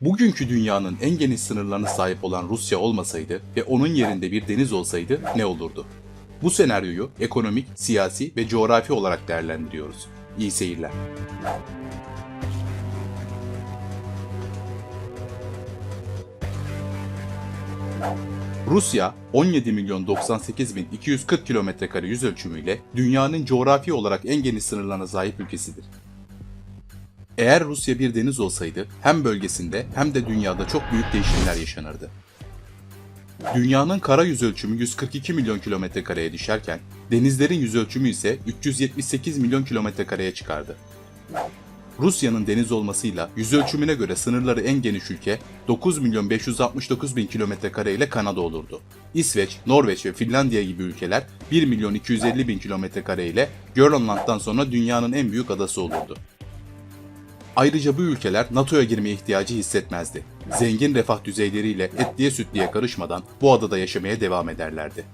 Bugünkü dünyanın en geniş sınırlarına sahip olan Rusya olmasaydı ve onun yerinde bir deniz olsaydı ne olurdu? Bu senaryoyu ekonomik, siyasi ve coğrafi olarak değerlendiriyoruz. İyi seyirler. Rusya 17 milyon 98 bin 240 kilometre kare yüz ölçümüyle dünyanın coğrafi olarak en geniş sınırlarına sahip ülkesidir. Eğer Rusya bir deniz olsaydı hem bölgesinde hem de dünyada çok büyük değişimler yaşanırdı. Dünyanın kara yüz ölçümü 142 milyon kilometre kareye düşerken denizlerin yüz ölçümü ise 378 milyon kilometre kareye çıkardı. Rusya'nın deniz olmasıyla yüz ölçümüne göre sınırları en geniş ülke 9 milyon 569 bin kilometre kare ile Kanada olurdu. İsveç, Norveç ve Finlandiya gibi ülkeler 1 milyon 250 bin kilometre kare ile Grönland'dan sonra dünyanın en büyük adası olurdu. Ayrıca bu ülkeler NATO'ya girmeye ihtiyacı hissetmezdi. Zengin refah düzeyleriyle etliye sütliye karışmadan bu adada yaşamaya devam ederlerdi.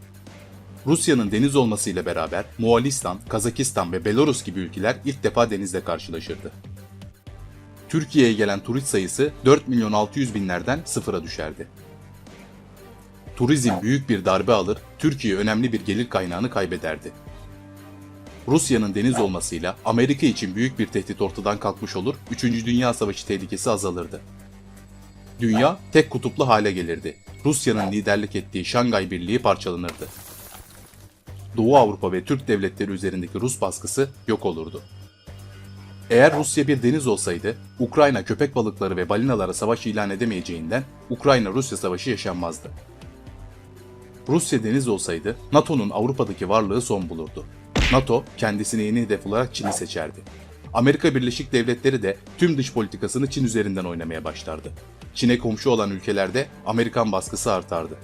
Rusya'nın deniz olmasıyla beraber Moğolistan, Kazakistan ve Belarus gibi ülkeler ilk defa denizle karşılaşırdı. Türkiye'ye gelen turist sayısı 4 milyon 600 binlerden sıfıra düşerdi. Turizm büyük bir darbe alır, Türkiye önemli bir gelir kaynağını kaybederdi. Rusya'nın deniz olmasıyla Amerika için büyük bir tehdit ortadan kalkmış olur, 3. Dünya Savaşı tehlikesi azalırdı. Dünya tek kutuplu hale gelirdi. Rusya'nın liderlik ettiği Şangay Birliği parçalanırdı. Doğu Avrupa ve Türk devletleri üzerindeki Rus baskısı yok olurdu. Eğer Rusya bir deniz olsaydı, Ukrayna köpek balıkları ve balinalara savaş ilan edemeyeceğinden Ukrayna-Rusya savaşı yaşanmazdı. Rusya deniz olsaydı NATO'nun Avrupa'daki varlığı son bulurdu. NATO kendisine yeni hedef olarak Çin'i seçerdi. Amerika Birleşik Devletleri de tüm dış politikasını Çin üzerinden oynamaya başlardı. Çin'e komşu olan ülkelerde Amerikan baskısı artardı.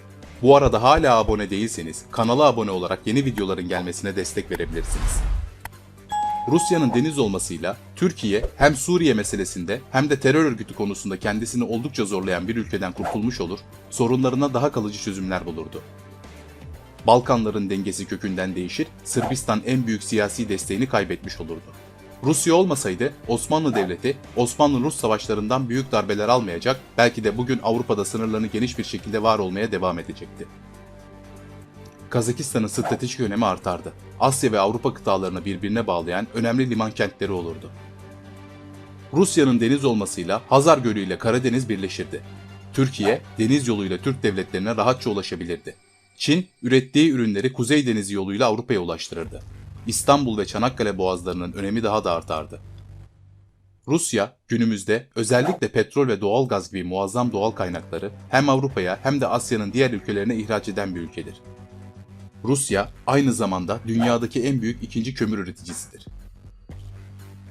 Bu arada hala abone değilseniz kanala abone olarak yeni videoların gelmesine destek verebilirsiniz. Rusya'nın deniz olmasıyla Türkiye hem Suriye meselesinde hem de terör örgütü konusunda kendisini oldukça zorlayan bir ülkeden kurtulmuş olur, sorunlarına daha kalıcı çözümler bulurdu. Balkanların dengesi kökünden değişir, Sırbistan en büyük siyasi desteğini kaybetmiş olurdu. Rusya olmasaydı Osmanlı Devleti Osmanlı-Rus savaşlarından büyük darbeler almayacak, belki de bugün Avrupa'da sınırlarını geniş bir şekilde var olmaya devam edecekti. Kazakistan'ın stratejik önemi artardı. Asya ve Avrupa kıtalarını birbirine bağlayan önemli liman kentleri olurdu. Rusya'nın deniz olmasıyla Hazar Gölü ile Karadeniz birleşirdi. Türkiye, deniz yoluyla Türk devletlerine rahatça ulaşabilirdi. Çin, ürettiği ürünleri Kuzey Denizi yoluyla Avrupa'ya ulaştırırdı. İstanbul ve Çanakkale boğazlarının önemi daha da artardı. Rusya, günümüzde özellikle petrol ve doğal gaz gibi muazzam doğal kaynakları hem Avrupa'ya hem de Asya'nın diğer ülkelerine ihraç eden bir ülkedir. Rusya, aynı zamanda dünyadaki en büyük ikinci kömür üreticisidir.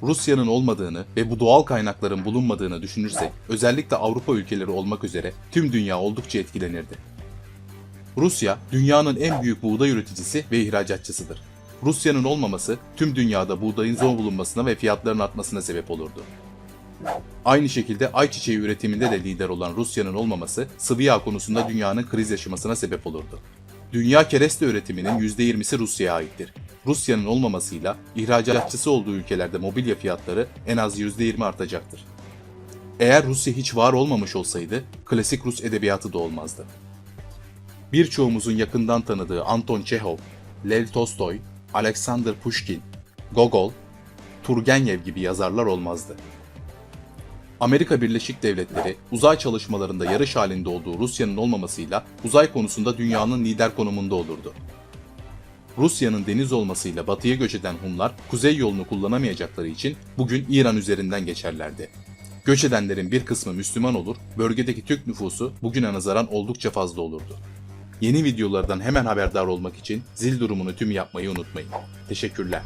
Rusya'nın olmadığını ve bu doğal kaynakların bulunmadığını düşünürsek, özellikle Avrupa ülkeleri olmak üzere tüm dünya oldukça etkilenirdi. Rusya, dünyanın en büyük buğday üreticisi ve ihracatçısıdır. Rusya'nın olmaması tüm dünyada buğdayın zor bulunmasına ve fiyatların artmasına sebep olurdu. Aynı şekilde ayçiçeği üretiminde de lider olan Rusya'nın olmaması sıvı yağ konusunda dünyanın kriz yaşamasına sebep olurdu. Dünya kereste üretiminin %20'si Rusya'ya aittir. Rusya'nın olmamasıyla ihracatçısı olduğu ülkelerde mobilya fiyatları en az %20 artacaktır. Eğer Rusya hiç var olmamış olsaydı klasik Rus edebiyatı da olmazdı. Birçoğumuzun yakından tanıdığı Anton Çehov, Lev Tolstoy, Alexander Pushkin, Gogol, Turgenev gibi yazarlar olmazdı. Amerika Birleşik Devletleri uzay çalışmalarında yarış halinde olduğu Rusya'nın olmamasıyla uzay konusunda dünyanın lider konumunda olurdu. Rusya'nın deniz olmasıyla batıya göç eden Hunlar kuzey yolunu kullanamayacakları için bugün İran üzerinden geçerlerdi. Göç edenlerin bir kısmı Müslüman olur, bölgedeki Türk nüfusu bugüne nazaran oldukça fazla olurdu. Yeni videolardan hemen haberdar olmak için zil durumunu tüm yapmayı unutmayın. Teşekkürler.